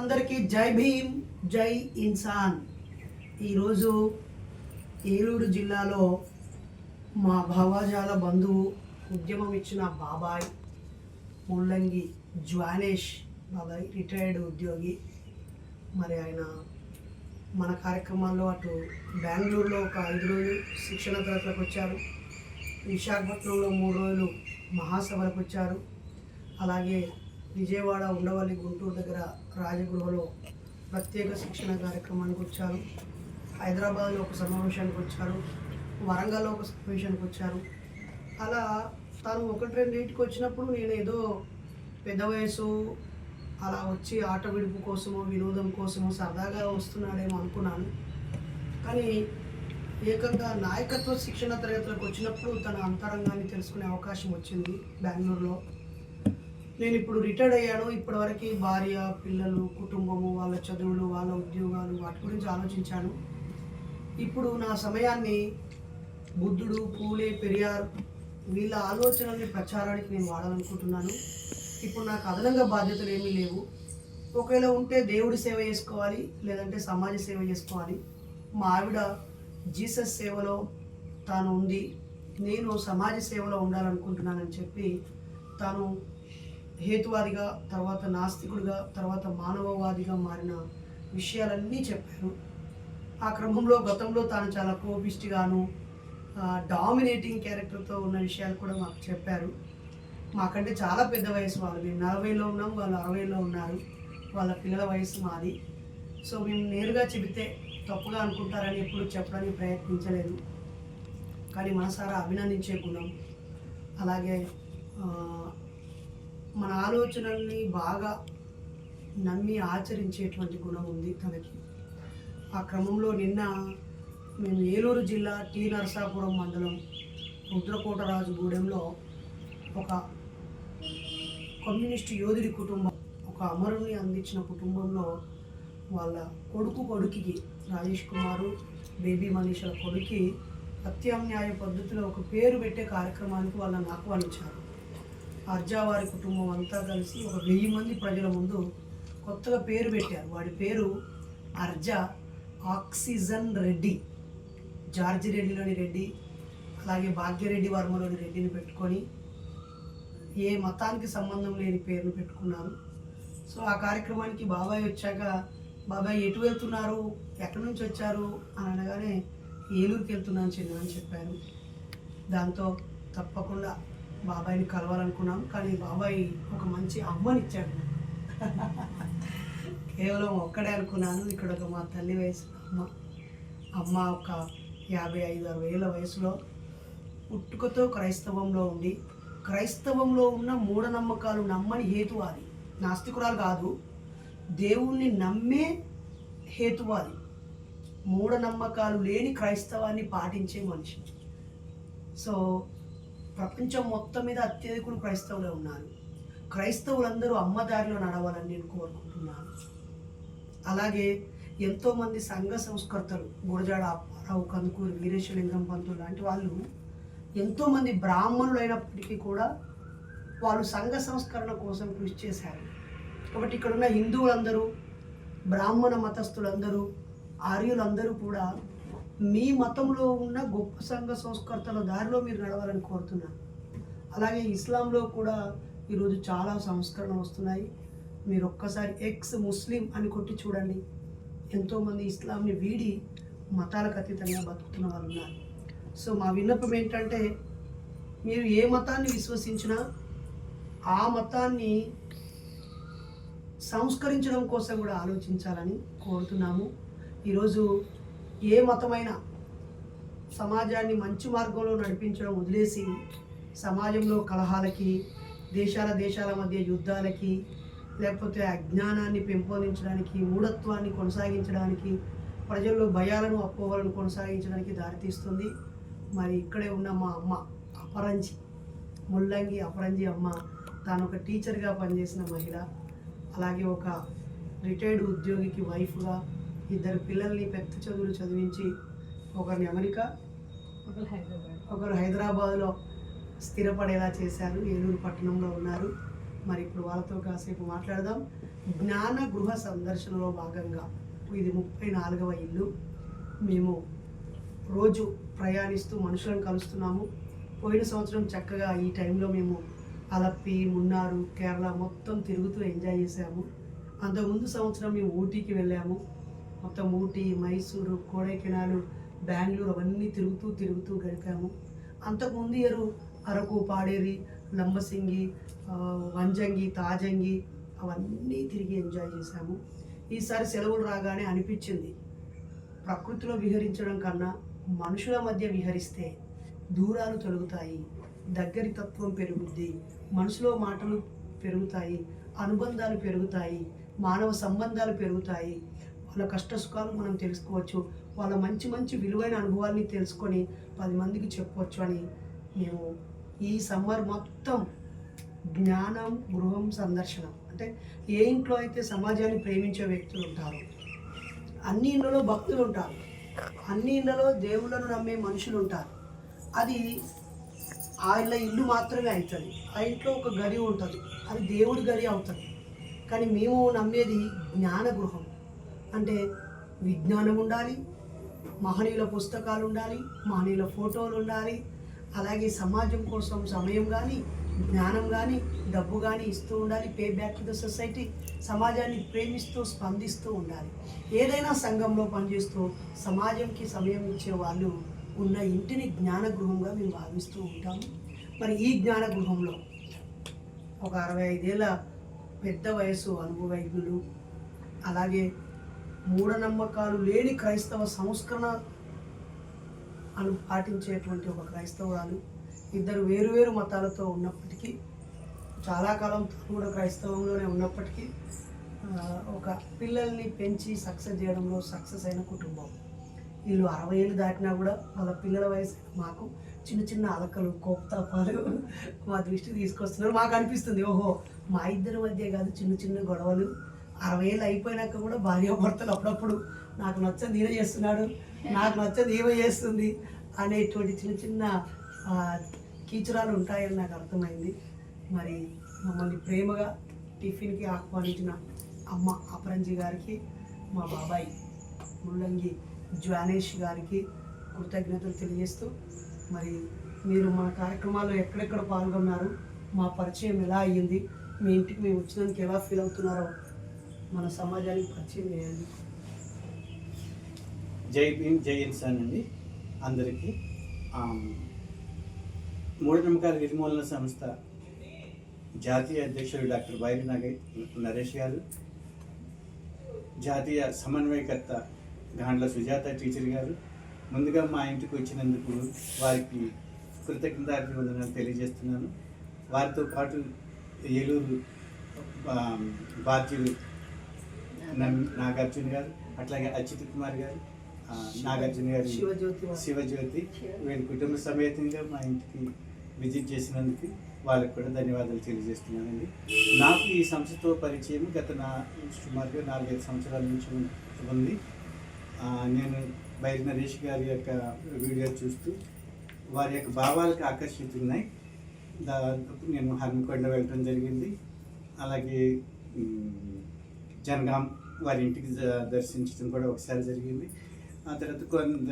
అందరికీ జై భీమ్ జై ఇన్సాన్. ఈరోజు ఏలూరు జిల్లాలో మా భావాజాల బంధువు ఉద్యమం ఇచ్చిన బాబాయ్ ముల్లంగి జ్వానేష్ బాబాయ్ రిటైర్డ్ ఉద్యోగి. మరి ఆయన మన కార్యక్రమాల్లో అటు బెంగళూరులో ఒక ఐదు రోజులు శిక్షణ తరగతులకు వచ్చారు. విశాఖపట్నంలో మూడు రోజులు మహాసభలకు వచ్చారు. అలాగే విజయవాడ ఉండవల్లి గుంటూరు దగ్గర రాజగృహలో ప్రత్యేక శిక్షణ కార్యక్రమానికి వచ్చారు. హైదరాబాద్లో ఒక సమావేశానికి వచ్చారు. వరంగల్లో ఒక సమావేశానికి వచ్చారు. అలా తను ఒకటి రెండింటికి వచ్చినప్పుడు నేను ఏదో పెద్ద వయసు అలా వచ్చి ఆట విడుపు కోసమో వినోదం కోసమో సరదాగా వస్తున్నాడేమో అనుకున్నాను. కానీ ఏకంగా నాయకత్వ శిక్షణ తరగతులకు వచ్చినప్పుడు తన అంతరంగాన్ని తెలుసుకునే అవకాశం వచ్చింది బెంగళూరులో. నేను ఇప్పుడు రిటైర్డ్ అయ్యాను. ఇప్పటివరకు భార్య పిల్లలు కుటుంబము వాళ్ళ చదువులు వాళ్ళ ఉద్యోగాలు వాటి గురించి ఆలోచించాను. ఇప్పుడు నా సమయాన్ని బుద్ధుడు పూలే పెరియార్ వీళ్ళ ఆలోచనల్ని ప్రచారానికి నేను వాడాలనుకుంటున్నాను. ఇప్పుడు నాకు అదనంగా బాధ్యతలు ఏమీ లేవు. ఒకవేళ ఉంటే దేవుడి సేవ చేసుకోవాలి లేదంటే సమాజ సేవ చేసుకోవాలి. మా ఆవిడ జీసస్ సేవలో తాను ఉంది. నేను సమాజ సేవలో ఉండాలనుకుంటున్నానని చెప్పి తాను హేతువాదిగా తర్వాత నాస్తికుడిగా తర్వాత మానవవాదిగా మారిన విషయాలన్నీ చెప్పారు. ఆ క్రమంలో గతంలో తాను చాలా కోపిస్ట్గాను డామినేటింగ్ క్యారెక్టర్తో ఉన్న విషయాలు కూడా మాకు చెప్పారు. మాకంటే చాలా పెద్ద వయసు వాళ్ళు. మేము నలభైలో ఉన్నాం వాళ్ళు అరవైలో ఉన్నారు. వాళ్ళ పిల్లల వయసు మాది. సో మేము నేరుగా చెబితే తప్పుగా అనుకుంటారని ఎప్పుడు చెప్పడానికి ప్రయత్నించలేదు. కానీ మనసారా అభినందించే గుణం. అలాగే మన ఆలోచనల్ని బాగా నమ్మి ఆచరించేటువంటి గుణం ఉంది తనకి. ఆ క్రమంలో నిన్న మేము ఏలూరు జిల్లా టీ నరసాపురం మండలం రుద్రకోటరాజుగూడెంలో ఒక కమ్యూనిస్టు యోధుడి కుటుంబం ఒక అమరుని అందించిన కుటుంబంలో వాళ్ళ కొడుకు కొడుకుకి రాజేష్ కుమారు బేబీ మనీషల కొడుకి ప్రత్యామ్నాయ పద్ధతిలో ఒక పేరు పెట్టే కార్యక్రమానికి వాళ్ళని ఆహ్వానించారు. అర్జావారి కుటుంబం అంతా కలిసి ఒక వెయ్యి మంది ప్రజల ముందు కొత్తగా పేరు పెట్టారు. వాడి పేరు అర్జా ఆక్సిజన్ రెడ్డి. జార్జి రెడ్డిలోని రెడ్డి అలాగే భాగ్యరెడ్డి వర్మలోని రెడ్డిని పెట్టుకొని ఏ మతానికి సంబంధం లేని పేరును పెట్టుకున్నారు. సో ఆ కార్యక్రమానికి బాబాయ్ వచ్చాక బాబాయ్ ఎటు వెళ్తున్నారు? ఎక్కడి నుంచి వచ్చారు? అని అనగానే ఏలూరుకి వెళ్తున్నాను చిన్న అని చెప్పారు. దాంతో తప్పకుండా బాబాయ్ని కలవాలనుకున్నాం కానీ బాబాయ్ ఒక మంచి అమ్మనిచ్చాడు. కేవలం ఒక్కడే అనుకున్నాను ఇక్కడ ఒక మా తల్లి వయసు అమ్మ అమ్మ ఒక యాభై ఐదు అరవై ఏళ్ళ వయసులో పుట్టుకతో క్రైస్తవంలో ఉండి క్రైస్తవంలో ఉన్న మూఢనమ్మకాలు నమ్మని హేతువాది నాస్తికురాలు కాదు దేవుణ్ణి నమ్మే హేతువాది మూఢనమ్మకాలు లేని క్రైస్తవాన్ని పాటించే మనిషి. సో ప్రపంచం మొత్తం మీద అత్యధికులు క్రైస్తవులే ఉన్నారు. క్రైస్తవులందరూ అమ్మదారిలో నడవాలని నేను కోరుకుంటున్నాను. అలాగే ఎంతోమంది సంఘ సంస్కర్తలు గురజాడ అప్పారావు కందుకూరు వీరేశలింగం పంతులు లాంటి వాళ్ళు ఎంతోమంది బ్రాహ్మణులైనప్పటికీ కూడా వాళ్ళు సంఘ సంస్కరణ కోసం కృషి చేశారు. కాబట్టి ఇక్కడ ఉన్న హిందువులందరూ బ్రాహ్మణ మతస్థులందరూ ఆర్యులందరూ కూడా మీ మతంలో ఉన్న గొప్ప సంఘ సంస్కర్తల దారిలో మీరు నడవాలని కోరుతున్నాను. అలాగే ఇస్లాంలో కూడా ఈరోజు చాలా సంస్కరణ వస్తున్నాయి. మీరు ఒక్కసారి ఎక్స్ ముస్లిం అని కొట్టి చూడండి. ఎంతోమంది ఇస్లాంని వీడి మతాలకు అతీతంగా బతుకుతున్న వాళ్ళు ఉన్నారు. సో మా విన్నపం ఏంటంటే మీరు ఏ మతాన్ని విశ్వసించినా ఆ మతాన్ని సంస్కరించడం కోసం కూడా ఆలోచించాలని కోరుతున్నాము. ఈరోజు ఏ మతమైనా సమాజాన్ని మంచి మార్గంలో నడిపించడం వదిలేసి సమాజంలో కలహాలకి దేశాల దేశాల మధ్య యుద్ధాలకి లేకపోతే అజ్ఞానాన్ని పెంపొందించడానికి మూఢత్వాన్ని కొనసాగించడానికి ప్రజల్లో భయాలను అపోహలను కొనసాగించడానికి దారితీస్తుంది. మరి ఇక్కడే ఉన్న మా అమ్మ అపరంజి ముల్లంగి అపరంజి అమ్మ తాను ఒక టీచర్గా పనిచేసిన మహిళ అలాగే ఒక రిటైర్డ్ ఉద్యోగికి వైఫ్గా ఇద్దరు పిల్లల్ని పెద్ద చదువులు చదివించి ఒకరిని అమెరికా ఒకరు హైదరాబాద్. ఒకరు హైదరాబాద్లో స్థిరపడేలా చేశారు. ఏలూరు పట్టణంలో ఉన్నారు. మరి ఇప్పుడు వాళ్ళతో కాసేపు మాట్లాడదాం. జ్ఞాన గృహ సందర్శనలో భాగంగా ఇది ముప్పై నాలుగవ ఇల్లు. మేము రోజు ప్రయాణిస్తూ మనుషులను కలుస్తున్నాము. పోయిన సంవత్సరం చక్కగా ఈ టైంలో మేము అలప్పి మున్నారు కేరళ మొత్తం తిరుగుతూ ఎంజాయ్ చేసాము అంతకుముందు సంవత్సరం మేము ఊటీకి వెళ్ళాము. మొత్తం ఊటీ మైసూరు కొడైకెనాలు బెంగళూరు అవన్నీ తిరుగుతూ తిరుగుతూ గడిపాము. అంతకుముందు ఇయరు అరకు పాడేరి లంబసింగి వంజంగి తాజంగి అవన్నీ తిరిగి ఎంజాయ్ చేశాము. ఈసారి సెలవులు రాగానే అనిపించింది ప్రకృతిలో విహరించడం కన్నా మనుషుల మధ్య విహరిస్తే దూరాలు తొలగుతాయి దగ్గరి తత్వం పెరుగుద్ది మనసులో మాటలు పెరుగుతాయి అనుబంధాలు పెరుగుతాయి మానవ సంబంధాలు పెరుగుతాయి వాళ్ళ కష్ట సుఖాలు మనం తెలుసుకోవచ్చు. వాళ్ళ మంచి మంచి విలువైన అనుభవాల్ని తెలుసుకొని పది మందికి చెప్పవచ్చు అని మేము ఈ సమ్మర్ మొత్తం జ్ఞానం గృహం సందర్శన అంటే ఏ ఇంట్లో అయితే సమాజాన్ని ప్రేమించే వ్యక్తులు ఉంటారు అన్ని ఇళ్ళలో భక్తులు ఉంటారు. అన్ని ఇళ్ళలో దేవుళ్ళను నమ్మే మనుషులు ఉంటారు. అది ఆ ఇళ్ళ ఇల్లు మాత్రమే అవుతుంది. ఆ ఇంట్లో ఒక గది ఉంటుంది. అది దేవుడి గది అవుతుంది. కానీ మేము నమ్మేది జ్ఞాన గృహం. అంటే విజ్ఞానం ఉండాలి మహనీయుల పుస్తకాలు ఉండాలి మహనీయుల ఫోటోలు ఉండాలి అలాగే సమాజం కోసం సమయం కానీ జ్ఞానం కానీ డబ్బు కానీ ఇస్తూ ఉండాలి pay back to the society. సమాజాన్ని ప్రేమిస్తూ స్పందిస్తూ ఉండాలి. ఏదైనా సంఘంలో పనిచేస్తూ సమాజంకి సమయం ఇచ్చే వాళ్ళు ఉన్న ఇంటిని జ్ఞాన గృహంగా మేము భావిస్తూ ఉంటాము. మరి ఈ జ్ఞాన గృహంలో ఒక అరవై ఐదేళ్ళ పెద్ద వయసు అనుభవజ్ఞులు అలాగే మూఢనమ్మకాలు లేని క్రైస్తవ సంస్కరణ అను పాటించేటువంటి ఒక క్రైస్తవురాలు. ఇద్దరు వేరువేరు మతాలతో ఉన్నప్పటికీ చాలా కాలం తాను కూడా క్రైస్తవంలోనే ఉన్నప్పటికీ ఒక పిల్లల్ని పెంచి సక్సెస్ చేయడంలో సక్సెస్ అయిన కుటుంబం. వీళ్ళు అరవై ఏళ్ళు దాటినా కూడా వాళ్ళ పిల్లల వయసు మాకు చిన్న చిన్న అలకలు కోపతాపాలు మా దృష్టికి తీసుకొస్తున్నారు. మాకు అనిపిస్తుంది ఓహో మా ఇద్దరి మధ్య కాదు చిన్న చిన్న గొడవలు అరవై ఏళ్ళు అయిపోయినాక కూడా భార్యాభర్తలు అప్పుడప్పుడు నాకు నచ్చని ఈయన చేస్తున్నాడు నాకు నచ్చని ఈమె చేస్తుంది అనేటువంటి చిన్న చిన్న కీచురాలు ఉంటాయని నాకు అర్థమైంది. మరి మమ్మల్ని ప్రేమగా టిఫిన్కి ఆహ్వానించిన అమ్మ అపరంజి గారికి మా బాబాయ్ ముల్లంగి జ్వానేష్ గారికి కృతజ్ఞతలు తెలియజేస్తూ మరి మీరు మా కార్యక్రమాల్లో ఎక్కడెక్కడ పాల్గొన్నారు మా పరిచయం ఎలా అయ్యింది మీ ఇంటికి మేము వచ్చినందుకు ఎలా ఫీల్ అవుతున్నారో మన సమాజానికి పరిచయం చేయండి జై భీమ్ జై ఇన్సాన్ అండి. అందరికీ మూఢనమ్మకాల నిర్మూలన సంస్థ జాతీయ అధ్యక్షుడు డాక్టర్ బైరి నగ నరేష్ గారు జాతీయ సమన్వయకర్త గాండ్ల సుజాత టీచర్ గారు ముందుగా మా ఇంటికి వచ్చినందుకు వారికి కృతజ్ఞతాభివందనాలు తెలియజేస్తున్నాను. వారితో పాటు ఏలూరు బాధ్యులు నాగార్జున గారు అట్లాగే అచ్యుత్ కుమార్ గారు నాగార్జున గారు శివజ్యోతి వీళ్ళ కుటుంబ సమేతంగా మా ఇంటికి విజిట్ చేసినందుకు వాళ్ళకి కూడా ధన్యవాదాలు తెలియజేస్తున్నానండి. నాకు ఈ సంస్థతో పరిచయం గత నా సుమారుగా నాలుగైదు సంవత్సరాల నుంచి ఉంది. నేను బైరి నరేష్ గారి యొక్క వీడియో చూస్తూ వారి యొక్క భావాలకు ఆకర్షితున్నాయి దాంతో నేను హన్మకొండ వెళ్ళడం జరిగింది. అలాగే జనగాం వారి ఇంటికి దర్శించడం కూడా ఒకసారి జరిగింది. ఆ తర్వాత కొంత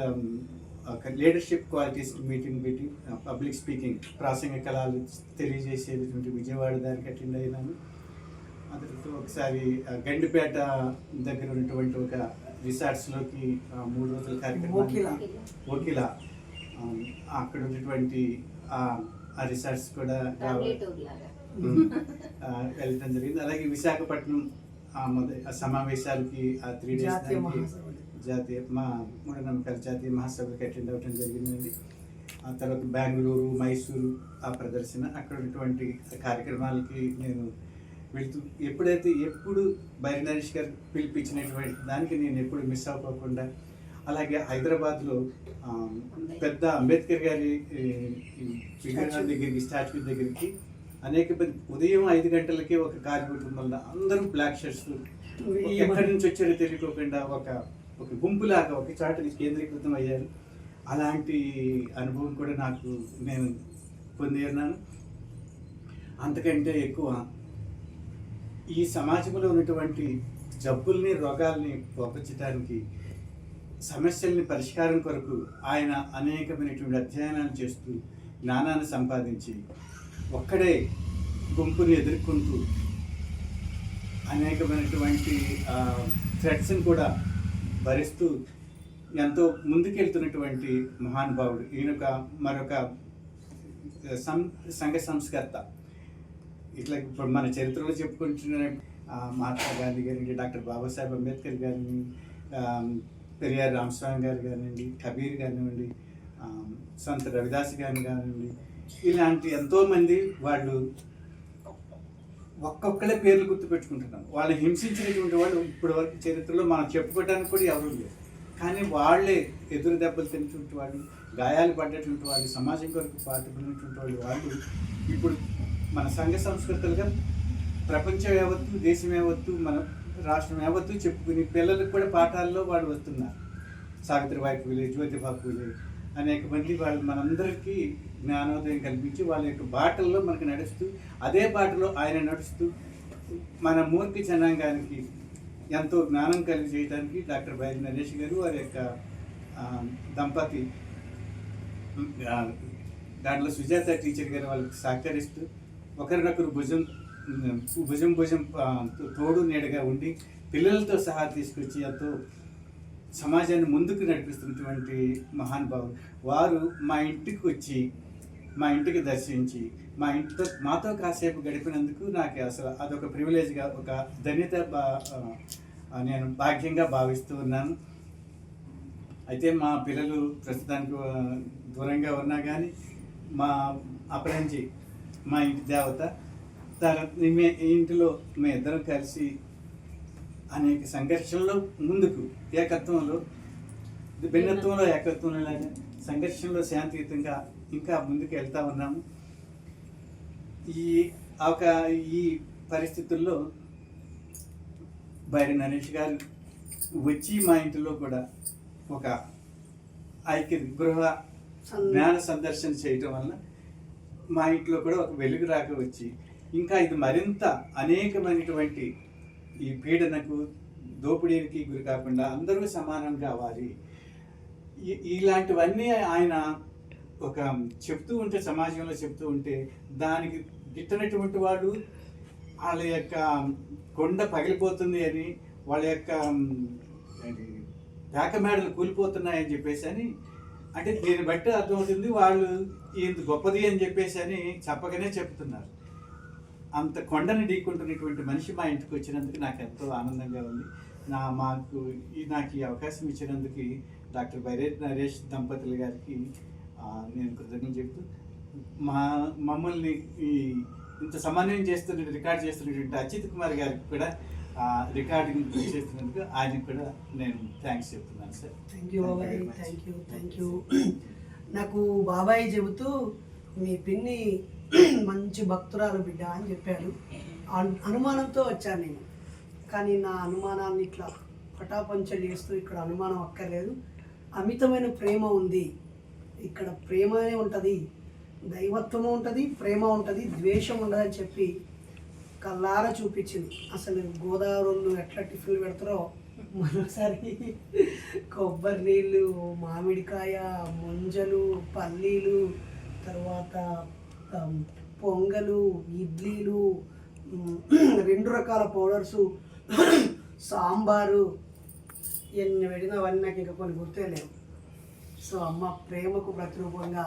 ఒక లీడర్షిప్ క్వాలిటీస్ మీటింగ్ పెట్టి పబ్లిక్ స్పీకింగ్ ప్రాసంగ కళలు తెలియజేసేటువంటి విజయవాడ దానికి అటెండ్ అయినాను. ఆ తర్వాత ఒకసారి గండిపేట దగ్గర ఉన్నటువంటి ఒక రిసార్ట్స్లోకి మూడు రోజుల ఓకిల. కార్యక్రమం ఓకిల. ఆ, అక్కడ ఉన్నటువంటి ఆ ఆ రిసార్ట్స్ కూడా వెళ్ళటం జరిగింది. అలాగే విశాఖపట్నం సమావేశాలకి ఆ త్రీ డేస్ జాతీయ మా మూఢనమ్మకాల జాతీయ మహాసభకి అటెండ్ అవ్వటం జరిగిందండి. ఆ తర్వాత బెంగళూరు మైసూరు ఆ ప్రదర్శన అక్కడ ఉన్నటువంటి కార్యక్రమాలకి నేను వెళ్తూ ఎప్పుడైతే ఎప్పుడు బైరి నరేష్ గారు పిలిపించినటువంటి దానికి నేను ఎప్పుడు మిస్ అవ్వకుండా అలాగే హైదరాబాద్లో పెద్ద అంబేద్కర్ గారి విగ్రహం దగ్గరికి స్టాచ్యూ దగ్గరికి అనేక ఉదయం ఐదు గంటలకే ఒక కార్య కుటుంబంలో అందరూ బ్లాక్ షర్ట్స్ ఎక్కడి నుంచి వచ్చారో తెలియకోకుండా ఒక ఒక గుంపులాగా ఒక చాటని కేంద్రీకృతం అయ్యారు. అలాంటి అనుభవం కూడా నాకు నేను పొంది ఉన్నాను అంతకంటే ఎక్కువ ఈ సమాజంలో ఉన్నటువంటి జబ్బుల్ని రోగాల్ని పోపచ్చడానికి సమస్యల్ని పరిష్కారం కొరకు ఆయన అనేకమైనటువంటి అధ్యయనాలు చేస్తూ జ్ఞానాన్ని సంపాదించి ఒక్కడే గుంపుని ఎదుర్కొంటూ అనేకమైనటువంటి థ్రెట్స్ని కూడా భరిస్తూ ఎంతో ముందుకెళ్తున్నటువంటి మహానుభావుడు ఈయనొక మరొక సం సంఘ సంస్కర్త. ఇట్లా ఇప్పుడు మన చరిత్రలో చెప్పుకుంటున్న మహాత్మా గాంధీ గారిని డాక్టర్ బాబాసాహెబ్ అంబేద్కర్ గారిని పెరియార్ రామస్వామి గారు కానివ్వండి కబీర్ కానివ్వండి సంత రవిదాస్ గారిని కానివ్వండి ఇలాంటి ఎంతోమంది వాళ్ళు ఒక్కొక్కలే పేర్లు గుర్తుపెట్టుకుంటున్నాం. వాళ్ళు హింసించినటువంటి వాళ్ళు ఇప్పటి వరకు చరిత్రలో మనం చెప్పుకోవడానికి కూడా ఎవరూ లేరు. కానీ వాళ్ళే ఎదురు దెబ్బలు తినేటువంటి వాళ్ళు గాయాలు పడ్డటువంటి వాళ్ళు సమాజం కొరకు పాటుపడినటువంటి వాళ్ళు వాళ్ళు ఇప్పుడు మన సంఘ సంస్కృతులుగా ప్రపంచం యావత్తు దేశం యావత్తు మన రాష్ట్రం యావత్తు చెప్పుకుని పిల్లలకు కూడా పాఠాల్లో వాళ్ళు వస్తున్నారు. సావిత్రిబాయి పూలే జ్యోతిబా పూలే అనేక మంది వాళ్ళు మనందరికీ జ్ఞానోదయం కల్పించి వాళ్ళ యొక్క బాటల్లో మనకు నడుస్తూ అదే బాటలో ఆయన నడుస్తూ మన మూర్తి జనాంగానికి ఎంతో జ్ఞానం కలిగి చేయడానికి డాక్టర్ బైరి నరేష్ గారు వారి యొక్క దంపతి దాంట్లో సుజాత టీచర్ గారు వాళ్ళకి సహకరిస్తూ ఒకరినొకరు భుజం భుజం భుజం తోడు నీడగా ఉండి పిల్లలతో సహా తీసుకొచ్చి ఎంతో సమాజాన్ని ముందుకు నడిపిస్తున్నటువంటి మహానుభావులు. వారు మా ఇంటికి వచ్చి మా ఇంటికి దర్శించి మా ఇంటితో మాతో కాసేపు గడిపినందుకు నాకు అసలు అదొక ప్రివిలేజ్గా ఒక ధన్యత బా- నేను భాగ్యంగా భావిస్తూ ఉన్నాను. అయితే మా పిల్లలు ప్రస్తుతానికి దూరంగా ఉన్నా కానీ మా అపరంజి మా ఇంటి దేవత తన మే ఇంటిలో మేము ఇద్దరం కలిసి అనేక సంఘర్షణలో ముందుకు ఏకత్వంలో భిన్నత్వంలో ఏకత్వంలో లాగా సంఘర్షణలో శాంతియుతంగా ఇంకా ముందుకు వెళ్తా ఉన్నాము. ఈ ఒక ఈ పరిస్థితుల్లో బైరి నరేష్ గారు వచ్చి మా ఇంటిలో కూడా ఒక ఐక్య గృహ జ్ఞాన సందర్శన చేయటం వల్ల మా ఇంట్లో కూడా ఒక వెలుగు రాక వచ్చి ఇంకా ఇది మరింత అనేకమైనటువంటి ఈ పీడనకు దోపిడీకి గురి కాకుండా అందరూ సమానం కావాలి ఇలాంటివన్నీ ఆయన ఒక చెప్తూ ఉంటే సమాజంలో చెప్తూ ఉంటే దానికి గిట్టనటువంటి వాడు వాళ్ళ యొక్క కొండ పగిలిపోతుంది అని వాళ్ళ యొక్క ఏంటి, పేక మేడలు కూలిపోతున్నాయని చెప్పేసి అని అంటే దీన్ని బట్టి అర్థమవుతుంది వాళ్ళు ఇంత గొప్పది అని చెప్పేసి అని చెప్పగానే చెప్తున్నారు. అంత కొండని ఢీకుంటున్నటువంటి మనిషి మా ఇంటికి వచ్చినందుకు నాకు ఎంతో ఆనందంగా ఉంది. నా మాకు ఈ నాకు ఈ అవకాశం ఇచ్చినందుకు డాక్టర్ బైరేట్ నరేష్ దంపతులు గారికి నేను కృతజ్ఞతలు చెప్తూ మా మమ్మల్ని ఈ ఇంత సమన్వయం చేస్తున్న రికార్డ్ చేస్తున్నటువంటి అజిత్ కుమార్ గారికి కూడా రికార్డింగ్ చేస్తున్నందుకు ఆయనకు కూడా నేను థ్యాంక్స్ చెప్తున్నాను సార్. థ్యాంక్ యూ బాబాయ్ థ్యాంక్ యూ థ్యాంక్ యూ నాకు బాబాయ్ చెబుతూ మీ పిన్ని మంచి భక్తురాలు బిడ్డ అని చెప్పాడు. అనుమానంతో వచ్చాను నేను. కానీ నా అనుమానాన్ని ఇట్లా పటాపంచలు చేస్తూ ఇక్కడ అనుమానం అక్కర్లేదు. అమితమైన ప్రేమ ఉంది. ఇక్కడ ప్రేమనే ఉంటుంది దైవత్వము ఉంటుంది ప్రేమ ఉంటుంది ద్వేషం ఉండదని చెప్పి కల్లారా చూపించింది. అసలు గోదావరిలో ఎట్లా టిఫిన్లు పెడతారో మరోసారి కొబ్బరి నీళ్ళు మామిడికాయ ముంజలు పల్లీలు తర్వాత పొంగలు ఇడ్లీలు రెండు రకాల పౌడర్సు సాంబారు ఎన్ని పెట్టినవన్నీ నాకు ఇంకా కొన్ని గుర్తే లేవు. సో అమ్మ ప్రేమకు ప్రతిరూపంగా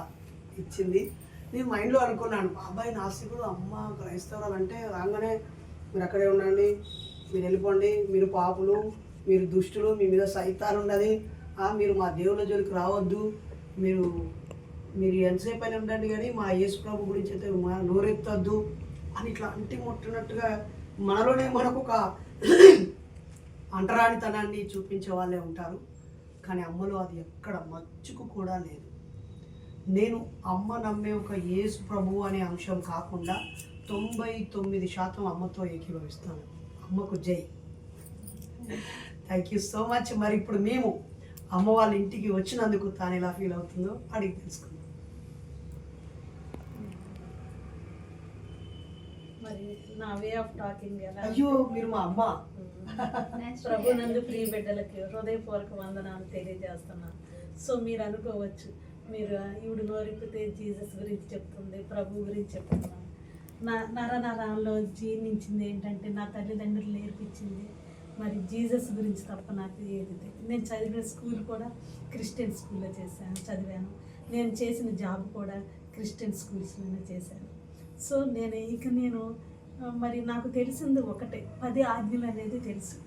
ఇచ్చింది. నేను మైండ్లో అనుకున్నాను బాబాయ్ నాస్తికుడు అమ్మ క్రైస్తవులు అంటే రాగానే మీరు అక్కడే ఉండండి మీరు వెళ్ళిపోండి మీరు పాపులు మీరు దుష్టులు మీ మీద సైతాలు ఉన్నది మీరు మా దేవుళ్ళ జోలికి రావద్దు మీరు మీరు ఎంతసేపు అయినా ఉండండి కానీ మా యేసు ప్రభు గురించి అయితే మా నోరెత్తద్దు అని ఇట్లా అంటి ముట్టినట్టుగా మనలోనే మనకు ఒక అంటరానితనాన్ని చూపించే వాళ్ళే ఉంటారు. కానీ అమ్మలో అది ఎక్కడ మచ్చుకు కూడా లేదు. నేను అమ్మ నమ్మే ఒక యేసు ప్రభు అనే అంశం కాకుండా తొంభై తొమ్మిది శాతం అమ్మతో ఏకీభవిస్తాను. అమ్మకు జై. థ్యాంక్ యూ సో మచ్ మరి ఇప్పుడు మేము అమ్మ వాళ్ళ ఇంటికి వచ్చినందుకు తాను ఎలా ఫీల్ అవుతుందో అడిగి తెలుసుకుందాం. మరి నా వే ఆఫ్ టాకింగ్ ఎలా అయ్యో మీరు మా అమ్మ. ప్రభు నందు ప్రియ బిడ్డలకి హృదయపూర్వక వందనాలు తెలియజేస్తున్నాను సో మీరు అనుకోవచ్చు మీరు ఈవిడ నోరిపితే జీసస్ గురించి చెప్తుంది ప్రభు గురించి చెప్తున్నాను నా నర నరాల్లో జీర్ణించింది ఏంటంటే నా తల్లిదండ్రులు నేర్పించింది మరి జీసస్ గురించి తప్ప నాకు ఏది. నేను చదివిన స్కూల్ కూడా క్రిస్టియన్ స్కూల్లో చేశాను చదివాను. నేను చేసిన జాబ్ కూడా క్రిస్టియన్ స్కూల్స్లోనే చేశాను. సో నేను ఇక నేను మరి నాకు తెలిసింది ఒకటే పది ఆజ్ఞలు అనేది తెలుసు.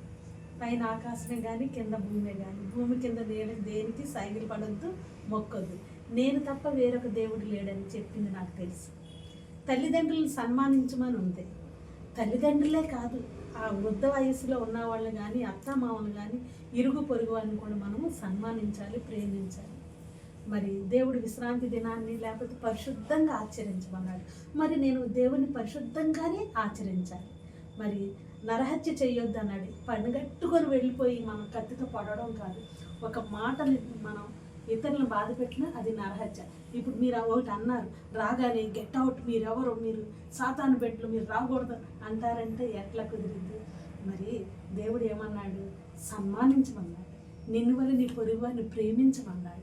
పైన ఆకాశమే కానీ కింద భూమే కానీ భూమి కింద నేను దేనికి సైకిల్ పడద్దు మొక్కొద్దు. నేను తప్ప వేరొక దేవుడు లేడని చెప్పింది నాకు తెలుసు. తల్లిదండ్రులను సన్మానించమని ఉంది. తల్లిదండ్రులే కాదు ఆ వృద్ధ వయసులో ఉన్న వాళ్ళు కానీ అత్త మామలు కానీ ఇరుగు పొరుగు వాళ్ళని కూడా మనము సన్మానించాలి ప్రేమించాలి. మరి దేవుడు విశ్రాంతి దినాన్ని లేకపోతే పరిశుద్ధంగా ఆచరించమన్నాడు. మరి నేను దేవుని పరిశుద్ధంగానే ఆచరించాలి. మరి నరహత్య చేయొద్దు అన్నాడు. పండుగట్టుకొని వెళ్ళిపోయి మనం కత్తితో పడడం కాదు. ఒక మాటని మనం ఇతరులను బాధ పెట్టినా అది నరహత్య. ఇప్పుడు మీరు ఒకటి అన్నారు రాగానే గెట్ అవుట్ మీరెవరు? మీరు సాతాను పెట్లు మీరు రాకూడదు అంటారంటే ఎట్లా కుదిరింది? మరి దేవుడు ఏమన్నాడు? సన్మానించమన్నాడు. నిన్ను వల్ల నీ పొరుగు వారిని ప్రేమించమన్నాడు.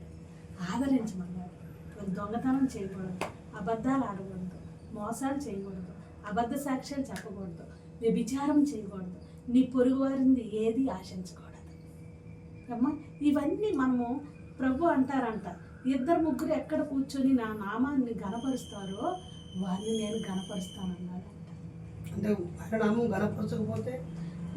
ఆదరించమన్నాడు. మరి దొంగతనం చేయకూడదు అబద్ధాలు ఆడకూడదు మోసాలు చేయకూడదు అబద్ధ సాక్ష్యాలు చెప్పకూడదు వ్యభిచారం చేయకూడదు. నీ పొరుగు వారిని ఏది ఆశించకూడదు. అమ్మా ఇవన్నీ మనము ప్రభు అంటారంట. ఇద్దరు ముగ్గురు ఎక్కడ కూర్చొని నా నామాన్ని గనపరుస్తారో వారిని నేను గనపరుస్తానన్నాడు అంటే ఆయన నామం గనపరచకపోతే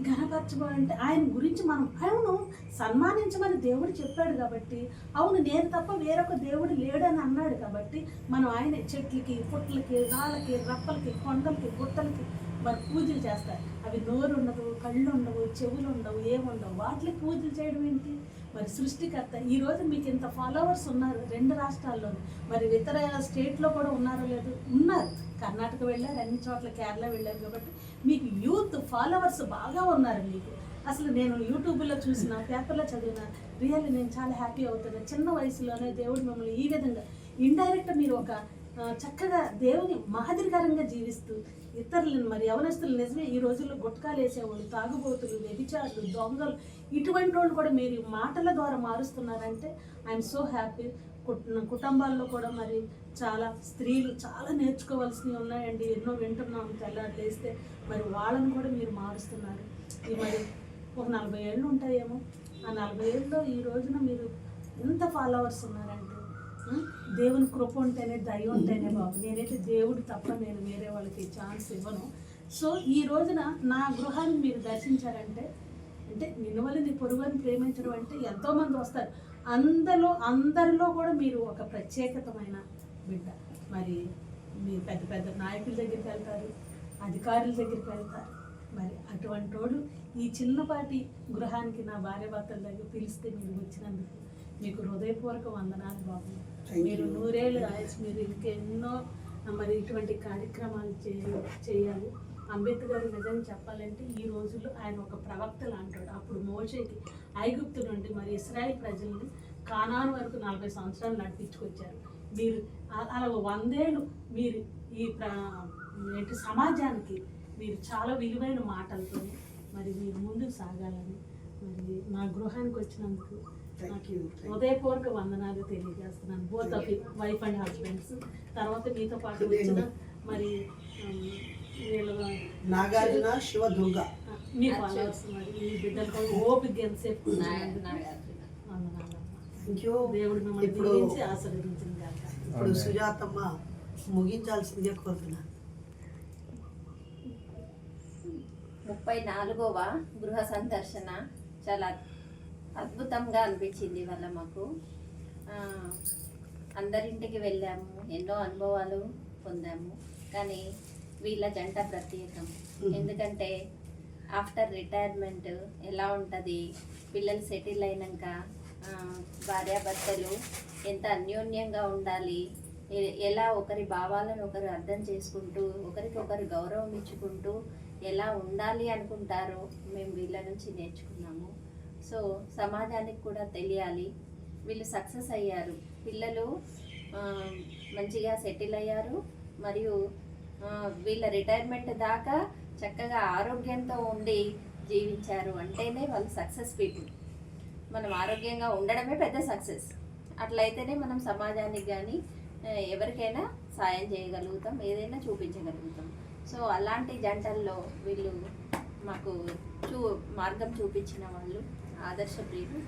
ఘనపరచబడంటే ఆయన గురించి మనం అవును సన్మానించమని దేవుడు చెప్పాడు కాబట్టి అవును నేను తప్ప వేరొక దేవుడు లేడని అన్నాడు కాబట్టి మనం ఆయన చెట్లకి పుట్లకి రాళ్ళకి రప్పలకి కొండలకి గుట్టలకి మరి పూజలు చేస్తారు. అవి నోరు ఉండదు కళ్ళు ఉండవు చెవులు ఉండవు ఏముండవు. వాటికి పూజలు చేయడం ఏంటి? మరి సృష్టికర్త. ఈరోజు మీకు ఇంత ఫాలోవర్స్ ఉన్నారు రెండు రాష్ట్రాల్లో మరి ఇతర స్టేట్లో కూడా ఉన్నారో లేదు? ఉన్నారు. కర్ణాటక వెళ్ళారు అన్ని చోట్ల కేరళ వెళ్ళారు కాబట్టి మీకు యూత్ ఫాలోవర్స్ బాగా ఉన్నారు మీకు. అసలు నేను యూట్యూబ్లో చూసిన పేపర్లో చదివిన రియల్లీ నేను చాలా హ్యాపీ అవుతాను చిన్న వయసులోనే దేవుడు మిమ్మల్ని ఈ విధంగా ఇండైరెక్ట్ మీరు ఒక చక్కగా దేవుని మాదిరికరంగా జీవిస్తూ ఇతరులను మరి యవనస్తులు నిజమే ఈ రోజుల్లో గుట్కాలు వేసేవాళ్ళు తాగుబోతులు వ్యభిచారులు దొంగలు ఇటువంటి వాళ్ళు కూడా మీరు మాటల ద్వారా మారుస్తున్నారంటే ఐఎమ్ సో హ్యాపీ కుటుంబాల్లో కూడా మరి చాలా స్త్రీలు చాలా నేర్చుకోవాల్సినవి ఉన్నాయండి. ఎన్నో వింటున్నాము తెల్లారి లేస్తే మరి వాళ్ళని కూడా మీరు మారుస్తున్నారు. ఈ మరి ఒక నలభై ఏళ్ళు ఉంటాయేమో. ఆ నలభై ఏళ్ళలో ఈ రోజున మీరు ఎంత ఫాలోవర్స్ ఉన్నారంటే దేవుని కృప ఉంటేనే దయ ఉంటేనే బాబు. నేనైతే దేవుడు తప్ప నేను వేరే వాళ్ళకి ఛాన్స్ ఇవ్వను. సో ఈ రోజున నా గృహాన్ని మీరు దర్శించారంటే అంటే నిన్ను వల్ల నీ పొరుగుని ప్రేమించడం అంటే ఎంతోమంది వస్తారు. అందరిలో అందరిలో కూడా మీరు ఒక ప్రత్యేకతమైన బిడ్డ మరి మీరు పెద్ద పెద్ద నాయకుల దగ్గరికి వెళ్తారు అధికారుల దగ్గరికి వెళ్తారు. మరి అటువంటి వాడు ఈ చిన్నపాటి గృహానికి నా భార్య భర్తల దగ్గర పిలిస్తే మీరు వచ్చినందుకు మీకు హృదయపూర్వక వందనాలు బాబు. మీరు. నూరేళ్ళు ఆయుష్ మీరు ఇంకెన్నో మరి ఇటువంటి కార్యక్రమాలు చేయ చేయాలి. అంబేద్కర్ నిజంగా చెప్పాలంటే ఈ రోజుల్లో ఆయన ఒక ప్రవక్త లాంటాడు అప్పుడు మోషేకి ఐగుప్తు నుండి మరి ఇస్రాయల్ ప్రజల్ని కానాను వరకు నలభై సంవత్సరాలు నడిపించుకొచ్చారు. మీరు అలా వందేళ్ళు మీరు ఈ ప్ర ఏంటి సమాజానికి మీరు చాలా విలువైన మాటలతో మరి మీరు ముందుకు సాగాలని మరి నా గృహానికి వచ్చినందుకు నాకు. హృదయపూర్వక వందనాలు తెలియజేస్తున్నాను both of wife and husbands తర్వాత మీతో పాటు వచ్చిన మరి నాగార్జున శివ దుర్గా మీ ఫాలోవర్స్ మరి మీ బిడ్డలతో ఓపిక ఎంతసేపు మిమ్మల్ని ఇప్పుడు ఆశీర్వదించిన ఇప్పుడు సుజాతమ్మ ముగించాల్సిందిగా కోరుతున్నాను ముప్పై నాలుగవ గృహ సందర్శన చాలా అద్భుతంగా అనిపించింది వాళ్ళ మాకు. అందరింటికి వెళ్ళాము ఎన్నో అనుభవాలు పొందాము కానీ వీళ్ళ జంట ప్రత్యేకం. ఎందుకంటే ఆఫ్టర్ రిటైర్మెంట్ ఎలా ఉంటుంది పిల్లలు సెటిల్ అయినాక భార్యాభర్తలు ఎంత అన్యోన్యంగా ఉండాలి ఎలా ఒకరి భావాలను ఒకరు అర్థం చేసుకుంటూ ఒకరికొకరు గౌరవం ఇచ్చుకుంటూ ఎలా ఉండాలి అనుకుంటారో మేము వీళ్ళ నుంచి నేర్చుకున్నాము. సో సమాజానికి కూడా తెలియాలి. వీళ్ళు సక్సెస్ అయ్యారు. పిల్లలు మంచిగా సెటిల్ అయ్యారు. మరియు వీళ్ళ రిటైర్మెంట్ దాకా చక్కగా ఆరోగ్యంతో ఉండి జీవించారు. అంటేనే వాళ్ళు సక్సెస్ పీపుల్. మనం ఆరోగ్యంగా ఉండడమే పెద్ద సక్సెస్. అట్లయితేనే మనం సమాజానికి కానీ ఎవరికైనా సాయం చేయగలుగుతాం ఏదైనా చూపించగలుగుతాం. సో అలాంటి జంటల్లో వీళ్ళు మాకు చూ మార్గం చూపించిన వాళ్ళు ఆదర్శప్రియులు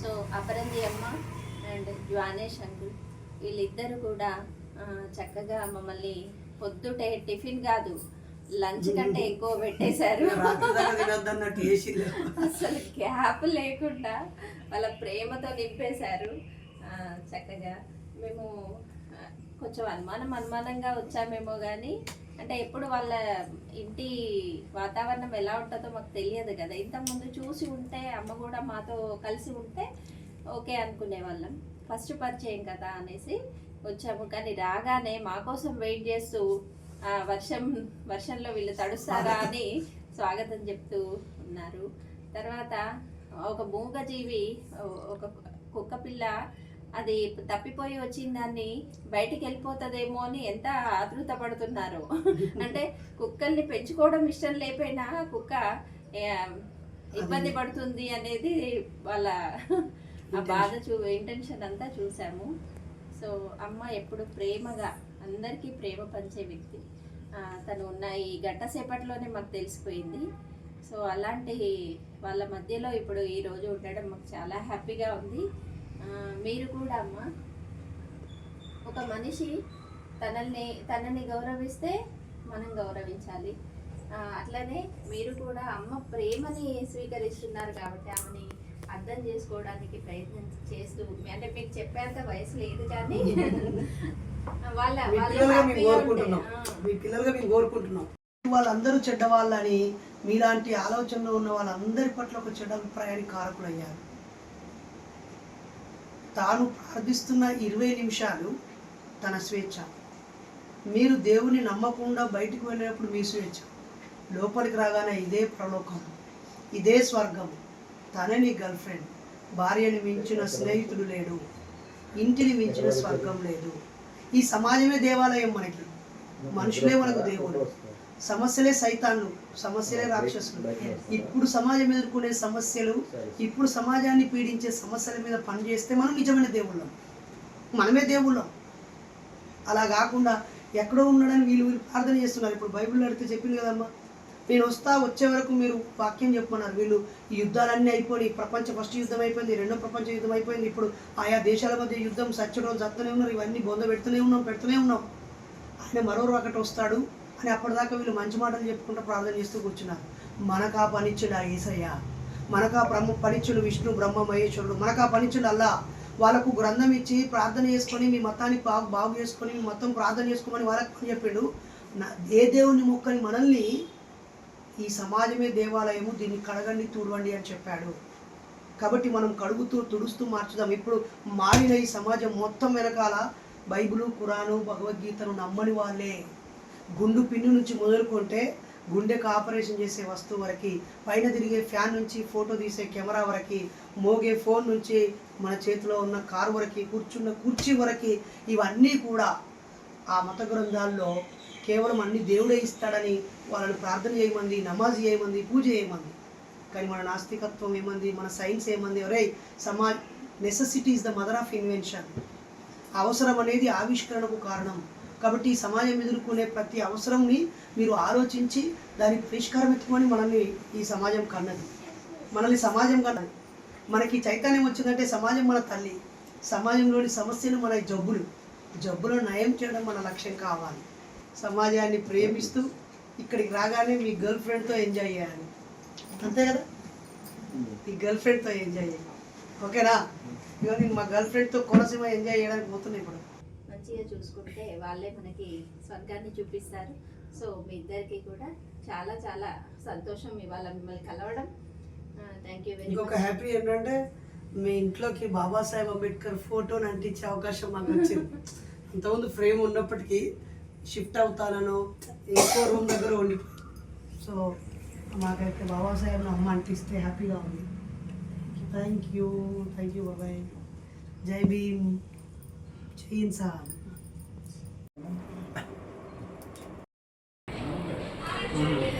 సో అపరంజి అమ్మ అండ్ జ్వానేష్ అంకుల్ వీళ్ళిద్దరూ కూడా చక్కగా మమ్మల్ని పొద్దుటే టిఫిన్ కాదు లంచ్ కంటే ఎక్కువ పెట్టేశారు. అసలు గ్యాప్ లేకుండా వాళ్ళ ప్రేమతో నింపేశారు. చక్కగా మేము కొంచెం అనుమానం అనుమానంగా వచ్చామేమో కానీ అంటే ఎప్పుడు వాళ్ళ ఇంటి వాతావరణం ఎలా ఉంటుందో మాకు తెలియదు కదా. ఇంతకుముందు చూసి ఉంటే అమ్మ కూడా మాతో కలిసి ఉంటే ఓకే అనుకునే వాళ్ళం ఫస్ట్ పరిచయం కదా అనేసి వచ్చాము. కానీ రాగానే మా కోసం వెయిట్ చేస్తూ వర్షం వర్షంలో వీళ్ళు తడుస్తారా అని స్వాగతం చెప్తూ ఉన్నారు. తర్వాత ఒక మూగజీవి ఒక కుక్క పిల్ల అది తప్పిపోయి వచ్చిన దాన్ని బయటికి వెళ్ళిపోతుందేమో అని ఎంత ఆతృత పడుతున్నారు అంటే కుక్కల్ని పెంచుకోవడం ఇష్టం లేకపోయినా కుక్క ఇబ్బంది పడుతుంది అనేది వాళ్ళ ఆ బాధ చూ ఇంటెన్షన్ అంతా చూసాము. సో అమ్మ ఎప్పుడు ప్రేమగా అందరికీ ప్రేమ పంచే వ్యక్తి. తను ఉన్న ఈ గంట సేపట్లోనే మాకు తెలిసిపోయింది. సో అలాంటి వాళ్ళ మధ్యలో ఇప్పుడు ఈరోజు ఉండడం మాకు చాలా హ్యాపీగా ఉంది. మీరు కూడా అమ్మ ఒక మనిషి తనల్ని తనని గౌరవిస్తే మనం గౌరవించాలి. అట్లనే మీరు కూడా అమ్మ ప్రేమని స్వీకరిస్తున్నారు కాబట్టి ఆమెని అర్థం చేసుకోవడానికి ప్రయత్నం చేస్తూ అంటే మీకు చెప్పేంత వయసు లేదు కానీ మీ వాళ్ళు పిల్లలుగా మేము హ్యాపీగా ఉంటే, కోరుకుంటున్నాం. ఆ. మీ పిల్లలుగా మేము కోరుకుంటున్నాం. వాళ్ళందరూ చెడ్డవాళ్ళని మీలాంటి ఆలోచనలో ఉన్న వాళ్ళందరి పట్ల ఒక చెడ్డ అభిప్రాయానికి కారకులయ్యారు. తాను ప్రార్థిస్తున్న ఇరవై నిమిషాలు తన స్వేచ్ఛ. మీరు దేవుని నమ్మకుండా బయటికి వెళ్ళినప్పుడు మీ స్వేచ్ఛ. లోపలికి రాగానే ఇదే ప్రలోకం ఇదే స్వర్గం. తనే నీ గర్ల్ ఫ్రెండ్. భార్యని మించిన స్నేహితుడు లేడు. ఇంటిని మించిన స్వర్గం లేదు. ఈ సమాజమే దేవాలయం మనకి. మనుషులే మనకు దేవుడు సమస్యలే సైతాన్లు సమస్యలే రాక్షసులు. ఇప్పుడు సమాజం ఎదుర్కొనే సమస్యలు ఇప్పుడు సమాజాన్ని పీడించే సమస్యల మీద పనిచేస్తే మనం నిజమైన దేవుళ్ళం. మనమే దేవుళ్ళం. అలా కాకుండా ఎక్కడో ఉన్నాడని వీళ్ళు వీళ్ళు ప్రార్థన చేస్తున్నారు. ఇప్పుడు బైబిల్ అడిగితే చెప్పింది కదమ్మా నేను వస్తా వచ్చే వరకు మీరు వాక్యం చెప్పమన్నారు వీళ్ళు ఈ యుద్ధాలన్నీ అయిపోయి ప్రపంచ ఫస్ట్ యుద్ధం అయిపోయింది రెండో ప్రపంచ యుద్ధం అయిపోయింది. ఇప్పుడు ఆయా దేశాల మధ్య యుద్ధం సచ్చడం చత్తనే ఉన్నారు. ఇవన్నీ బొంద పెడుతూనే ఉన్నాం పెడుతూనే ఉన్నాం. ఆయన మరో ఒకటి వస్తాడు అని అప్పటిదాకా వీళ్ళు మంచి మాటలు చెప్పుకుంటూ ప్రార్థన చేస్తూ కూర్చున్నారు. మనకు ఆ పనిచ్చుడు ఆ ఏసయ్య? మనకు ఆ బ్రహ్మ పనిచ్చుడు విష్ణు బ్రహ్మ మహేశ్వరుడు. మనకు ఆ పనిచ్చుడు అల్లా. వాళ్ళకు గ్రంథం ఇచ్చి ప్రార్థన చేసుకొని మీ మతాన్ని బాగు బాగు చేసుకొని మీ మొత్తం ప్రార్థన చేసుకోమని వాళ్ళకి పని చెప్పిండు. ఏ దేవుని మొక్కని మనల్ని ఈ సమాజమే దేవాలయము దీన్ని కడగండి తుడవండి అని చెప్పాడు. కాబట్టి మనం కడుగుతూ తుడుస్తూ మార్చుదాం. ఇప్పుడు మారిన ఈ సమాజం మొత్తం వెనకాల బైబిలు కురాను భగవద్గీతను నమ్మని వాళ్ళే. గుండు పిన్ను నుంచి మొదలుకుంటే గుండెకు ఆపరేషన్ చేసే వస్తువు వరకు పైన తిరిగే ఫ్యాన్ నుంచి ఫోటో తీసే కెమెరా వరకు మోగే ఫోన్ నుంచి మన చేతిలో ఉన్న కారు వరకు కూర్చున్న కుర్చీ వరకు ఇవన్నీ కూడా ఆ మత గ్రంథాల్లో కేవలం అన్ని దేవుడే ఇస్తాడని వాళ్ళని ప్రార్థన చేయమంది నమాజ్ చేయమంది పూజ చేయమంది. కానీ మన నాస్తికత్వం ఏమంది మన సైన్స్ ఏమంది ఒరే Samaj necessity is the mother of invention అవసరం అనేది ఆవిష్కరణకు కారణం. కాబట్టి ఈ సమాజం ఎదుర్కొనే ప్రతి అవసరంని మీరు ఆలోచించి దానికి పరిష్కారం ఎత్తుకొని మనల్ని ఈ సమాజం కన్నది. మనల్ని సమాజం కన్నది. మనకి చైతన్యం వచ్చిందంటే సమాజం మన తల్లి. సమాజంలోని సమస్యలు మన జబ్బులు. జబ్బులను నయం చేయడం మన లక్ష్యం కావాలి. సమాజాన్ని ప్రేమిస్తూ ఇక్కడికి రాగానే మీ గర్ల్ ఫ్రెండ్తో ఎంజాయ్ చేయాలి. అంతే కదా? ఈ గర్ల్ ఫ్రెండ్తో ఎంజాయ్ చేయాలి ఓకేనా? ఇక నేను మా గర్ల్ ఫ్రెండ్తో కోనసీమ ఎంజాయ్ చేయడానికి పోతున్నా ఇప్పుడు. మంచిగా చూసుకుంటే వాళ్ళే మనకి స్వర్గాన్ని చూపిస్తారు. సో మీ ఇద్దరికి కూడా చాలా చాలా సంతోషం ఇవాళ మిమ్మల్ని కలవడం. థ్యాంక్ యూ వెరీ ఇంకొక హ్యాపీ ఏంటంటే మీ ఇంట్లోకి బాబాసాహెబ్ అంబేద్కర్ ఫోటోని అంటించే అవకాశం మాకు వచ్చింది అంతకుముందు ఫ్రేమ్ ఉన్నప్పటికీ షిఫ్ట్ అవుతానను ఎక్కువ రూమ్ దగ్గర ఉండి సో మాకైతే బాబాసాహెబ్ను అమ్మ అనిపిస్తే హ్యాపీగా ఉంది థ్యాంక్ యూ థ్యాంక్ యూ బాబాయ్ జై భీమ్ జై ఇన్సాన్ Mm-hmm.